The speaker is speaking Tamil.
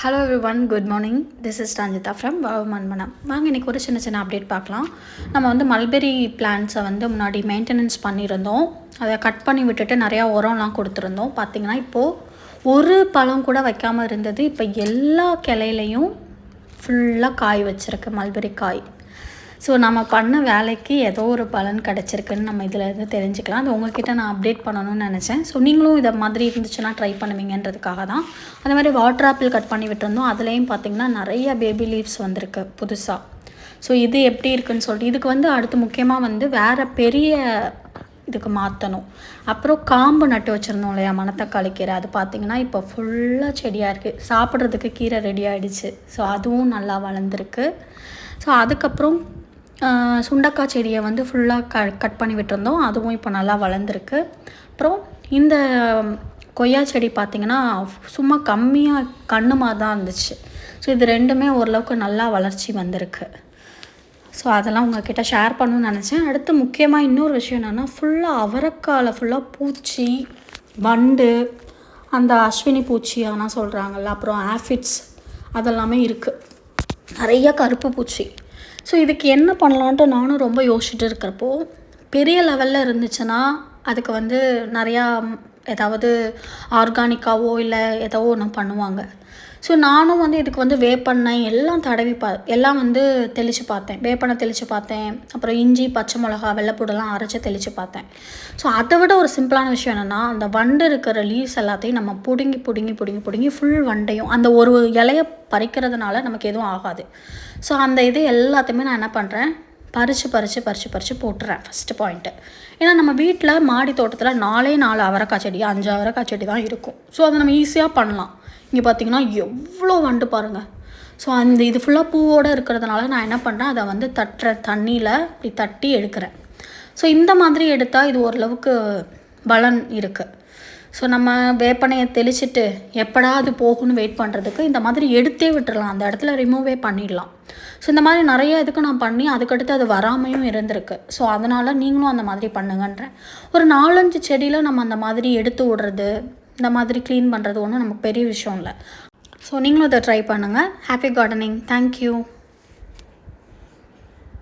Hello everyone good morning this is Ranjitha from wow Manmanam வாங்க இன்றைக்கி ஒரு சின்ன சின்ன அப்டேட் பார்க்கலாம். நம்ம வந்து மல்பெரி பிளான்ஸை வந்து முன்னாடி மெயின்டெனன்ஸ் பண்ணியிருந்தோம். அதை கட் பண்ணி விட்டுட்டு நிறையா உரம்லாம் கொடுத்துருந்தோம். பார்த்திங்கன்னா இப்போது ஒரு பழம் கூட வைக்காமல் இருந்தது. இப்போ எல்லா கிளையிலையும் ஃபுல்லாக காய் வச்சுருக்கு மல்பெரி காய். ஸோ நம்ம பண்ண வேலைக்கு ஏதோ ஒரு பலன் கிடச்சிருக்குன்னு நம்ம இதில் இருந்து தெரிஞ்சுக்கலாம். அது உங்ககிட்ட நான் அப்டேட் பண்ணணும்னு நினச்சேன். ஸோ நீங்களும் இதை மாதிரி இருந்துச்சுன்னா ட்ரை பண்ணுவீங்கன்றதுக்காக தான். அந்த மாதிரி வாட்டர் ஆப்பிள் கட் பண்ணி விட்டுருந்தோம். அதுலேயும் பார்த்திங்கன்னா நிறைய பேபி லீவ்ஸ் வந்திருக்கு புதுசாக ஸோ இது எப்படி இருக்குன்னு சொல்லிட்டு இதுக்கு வந்து அடுத்து முக்கியமாக வந்து வேறு பெரிய இதுக்கு மாற்றணும் அப்புறம் காம்பு நட்டு வச்சுருந்தோம் இல்லையா மணத்தக்காளி கீரை. அது பார்த்திங்கன்னா இப்போ ஃபுல்லாக செடியாக இருக்குது சாப்பிட்றதுக்கு கீரை ரெடி ஆகிடுச்சு ஸோ அதுவும் நல்லா வளர்ந்துருக்கு. ஸோ அதுக்கப்புறம் சுண்டக்காய் செடியை வந்து ஃபுல்லாக க கட் பண்ணி விட்டுருந்தோம். அதுவும் இப்போ நல்லா வளர்ந்துருக்கு. அப்புறம் இந்த கொய்யா செடி பார்த்திங்கன்னா சும்மா கம்மியாக கண்ணு மாதிரி தான் இருந்துச்சு. ஸோ இது ரெண்டுமே ஓரளவுக்கு நல்லா வளர்ச்சி வந்திருக்கு. ஸோ அதெல்லாம் உங்ககிட்ட ஷேர் பண்ணணும்னு நினச்சேன். அடுத்து முக்கியமாக இன்னொரு விஷயம் என்னென்னா ஃபுல்லாக அவரைக்காயில் ஃபுல்லாக பூச்சி வண்டு அந்த அஸ்வினி பூச்சி ஆனால் சொல்கிறாங்கல்ல அப்புறம் ஆஃபிட்ஸ் அதெல்லாமே இருக்குது நிறைய கருப்பு பூச்சி. ஸோ இதுக்கு என்ன பண்ணலான்ட்டு நானும் ரொம்ப யோசிச்சுட்டு இருக்கிறப்போ பெரிய லெவலில் இருந்துச்சுன்னா அதுக்கு வந்து நிறையா ஏதாவது ஆர்கானிக்காவோ இல்லை ஏதோ ஒன்று பண்ணுவாங்க. ஸோ நானும் வந்து இதுக்கு வந்து வேப்பெண்ணெய் எல்லாம் தடவி பா எல்லாம் வந்து தெளித்து பார்த்தேன். வேப்பெண்ணெய் தெளித்து பார்த்தேன். அப்புறம் இஞ்சி பச்சை மிளகா வெள்ளைப்பூடெல்லாம் அரைச்சி தெளித்து பார்த்தேன். ஸோ அதை விட ஒரு சிம்பிளான விஷயம் என்னென்னா அந்த வண்டு இருக்கிற லீவ்ஸ் எல்லாத்தையும் நம்ம பிடுங்கி பிடுங்கி பிடுங்கி பிடுங்கி ஃபுல் வண்டையும் அந்த ஒரு இலையை பறிக்கிறதுனால நமக்கு எதுவும் ஆகாது. ஸோ அந்த இது எல்லாத்தையுமே நான் என்ன பண்ணுறேன் பறித்து பறித்து பறித்து பறித்து போட்டுறேன். ஃபஸ்ட்டு பாயிண்ட்டு ஏன்னா நம்ம வீட்டில் மாடி தோட்டத்தில் நாலே நாலு அவரைக்காய் செடி அஞ்சு அவரைக்காய் செடி தான் இருக்கும். ஸோ அதை நம்ம ஈஸியாக பண்ணலாம். இங்கே பார்த்தீங்கன்னா எவ்வளோ வண்டு பாருங்கள் ஸோ அந்த இது ஃபுல்லாக பூவோடு இருக்கிறதுனால நான் என்ன பண்ணுறேன் அதை வந்து தட்டுற தண்ணியில் இப்படி தட்டி எடுக்கிறேன். ஸோ இந்த மாதிரி எடுத்தால் இது ஓரளவுக்கு பலன் இருக்குது ஸோ நம்ம வேப்பனையை தெளிச்சிட்டு எப்படா அது போகும்னு வெயிட் பண்ணுறதுக்கு இந்த மாதிரி எடுத்தே விட்டுடலாம் அந்த இடத்துல ரிமூவே பண்ணிடலாம். ஸோ இந்த மாதிரி நிறைய இதுக்கு நான் பண்ணி அதுக்கடுத்து அது வராமையும் இருந்திருக்கு. ஸோ அதனால் நீங்களும் அந்த மாதிரி பண்ணுங்கன்றேன். ஒரு நாலஞ்சு செடியில் நம்ம அந்த மாதிரி எடுத்து விடுறது இந்த மாதிரி க்ளீன் பண்ணுறது ஒன்றும் நமக்கு பெரிய விஷயம் இல்லை. ஸோ நீங்களும் இதை ட்ரை பண்ணுங்கள் ஹாப்பி கார்டனிங் தேங்க்யூ